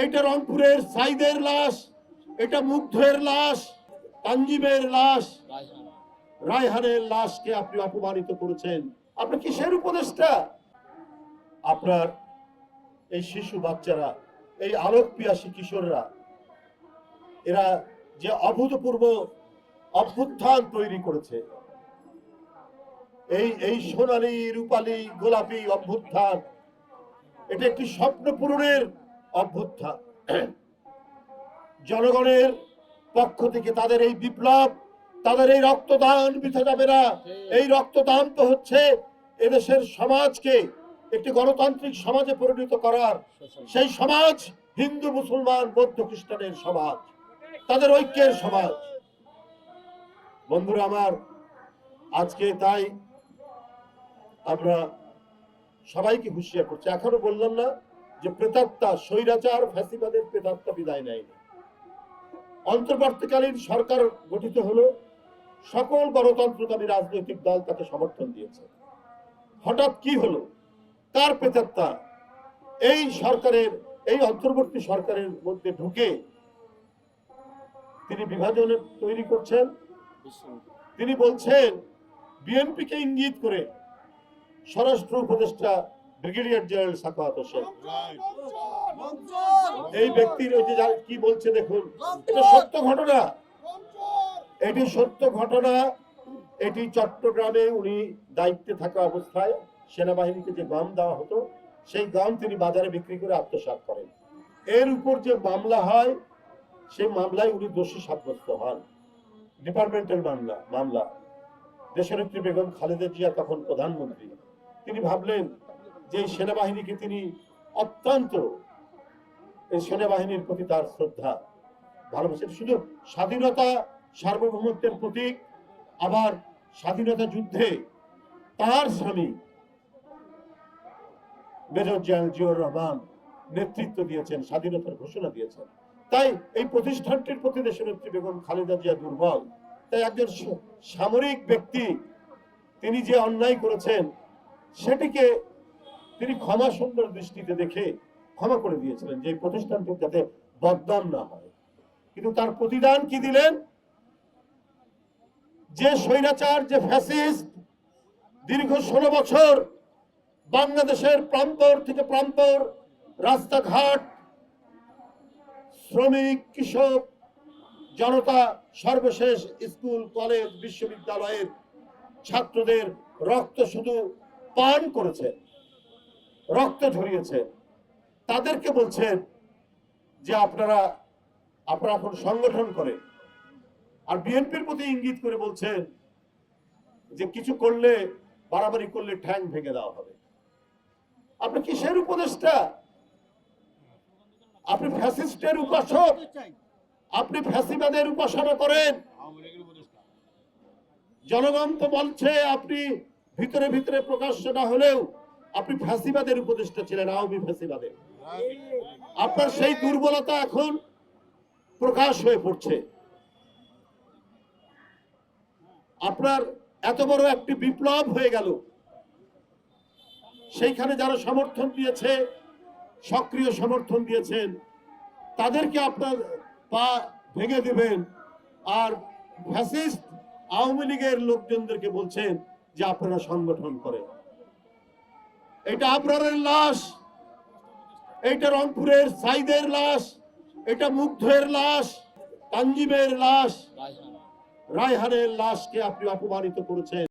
এইটা রংপুরের সাইদের লাশ, এটা মুগ্ধের লাশ তানজিমের লাশ, রায়হানের লাশকে আপনি অপমানিত করেছেন। আপনি কিসের উপদেষ্টা? আপনার এই শিশু বাচ্চারা, এই আলোক পিয়াসী কিশোররা, এরা যে অভূতপূর্ব অভ্যুত্থান তৈরি করেছে, এই এই সোনালি, রূপালী, গোলাপি অভ্যুত্থান, এটা একটি স্বপ্ন পূরণের অভ্যুত্থান। জনগণের পক্ষ থেকে তাদের এই বিপ্লব, তাদের এই রক্তদান বৃথা যাবে না। এই রক্তদান তো হচ্ছে এদেশের সমাজকে একটি গণতান্ত্রিক সমাজে পরিণত করার। সেই সমাজ হিন্দু, মুসলমান, বৌদ্ধ খ্রিস্টানের সমাজ, তাদের ঐক্যের সমাজ। বন্ধুরা আমার, আজকে তাই আমরা সবাইকে হুঁশিয়ার করছি। এখনও বললাম না যে প্রেতাত্মা, স্বৈরাচার, ফ্যাসিবাদের প্রেতাত্মা বিদায় নেয়নি। অন্তর্বর্তীকালীন সরকার গঠিত হলো, সকল গণতন্ত্রকামী রাজনৈতিক দল তাকে সমর্থন দিয়েছে। হঠাৎ কি হলো? তার প্রেতাত্মা? এই সরকারের, এই অন্তর্বর্তী সরকারের মধ্যে ঢুকে তিনি বিভাজনের তৈরি করছেন। তিনি বলছেন, বিএনপিকে ইঙ্গিত করে স্বরাষ্ট্র উপদেষ্টা ব্রিগেডিয়ার জেনারেল সাখাওয়াত হোসেন এই ব্যক্তির ওই যে কি বলছে দেখুন এটা সত্য ঘটনা। এটি সত্য ঘটনা। এটি চট্টগ্রামে উনি দায়িত্বে থাকা অবস্থায় সেনাবাহিনীকে যে গম দেওয়া হতো সেই গম তিনি বাজারে বিক্রি করে আত্মসাৎ করেন। এর উপর যে মামলা হয় সেই মামলায় উনি দোষী সাব্যস্ত হন। ডিপার্টমেন্টাল মামলা মামলা। দেশনেত্রী বেগম খালেদা জিয়া তখন প্রধানমন্ত্রী। তিনি ভাবলেন যে সেনাবাহিনীকে তিনি অত্যন্ত, এই সেনাবাহিনীর প্রতি তার শ্রদ্ধা ভালোবাসেন শুধু স্বাধীনতা, সার্বভৌমত্বের প্রতীক, আবার স্বাধীনতা যুদ্ধে তার স্বামী মেজর জেনারেল জিয়র রহমান নেতৃত্ব দিয়েছেন, স্বাধীনতার ঘোষণা দিয়েছেন। তাই এই প্রতিষ্ঠানটির প্রতি দেশনেত্রী বেগম খালেদা জিয়া দুর্বল। তাই একজন সামরিক ব্যক্তি, তিনি যে অন্যায় করেছেন, সেটিকে তিনি ক্ষমা সুন্দর দৃষ্টিতে দেখে ক্ষমা করে দিয়েছিলেন যে প্রতিষ্ঠানটি যাতে বদনাম না হয়। কিন্তু তার প্রতিদান কি দিলেন? যে স্বৈরাচার, যে ফ্যাসিস্ট দীর্ঘ ষোলো বছর বাংলাদেশের প্রান্তর থেকে প্রান্তর রাস্তাঘাট, শ্রমিক, কৃষক, জনতা, সর্বশেষ স্কুল, কলেজ, বিশ্ববিদ্যালয়ের ছাত্রদের রক্ত শুধু পান করেছে। রক্ত ঝরিয়েছে। তাদেরকে বলছেন যে আপনারা আপনারা এখন সংগঠন করে আর বিএনপির প্রতি ইঙ্গিত করে বলছেন যে কিছু করলে, বাড়াবাড়ি করলে ঠ্যাং ভেঙে দেওয়া হবে। আপনি কিসের উপদেষ্টা? আপনি ফ্যাসিস্টের উপাসক? আপনি ফ্যাসিবাদের উপাসনা করেন? জনগণ তো বলছে, আপনি ভিতরে ভিতরে প্রকাশ্য না হলেও আপনি ফ্যাসিবাদের উপদেষ্টা ছিলেন, আওয়ামী ফ্যাসিবাদের আপনার সেই দুর্বলতা এখন প্রকাশ হয়ে পড়ছে। আপনার এত বড় একটি বিপ্লব হয়ে গেল। সেইখানে যারা সমর্থন দিয়েছে, সক্রিয় সমর্থন দিয়েছেন, তাদেরকে আপনার পা ভেঙে দিবেন। আর ফ্যাসিস্ট আওয়ামী লীগের লোকজনদেরকে বলছেন যে আপনারা সংগঠন করেন। এটা আবরারের লাশ, এটা রংপুরের সাইদের লাশ, এটা মুগ্ধের লাশ তানজিমের লাশ, রায়হানের লাশকে আপনি অপমানিত করেছেন।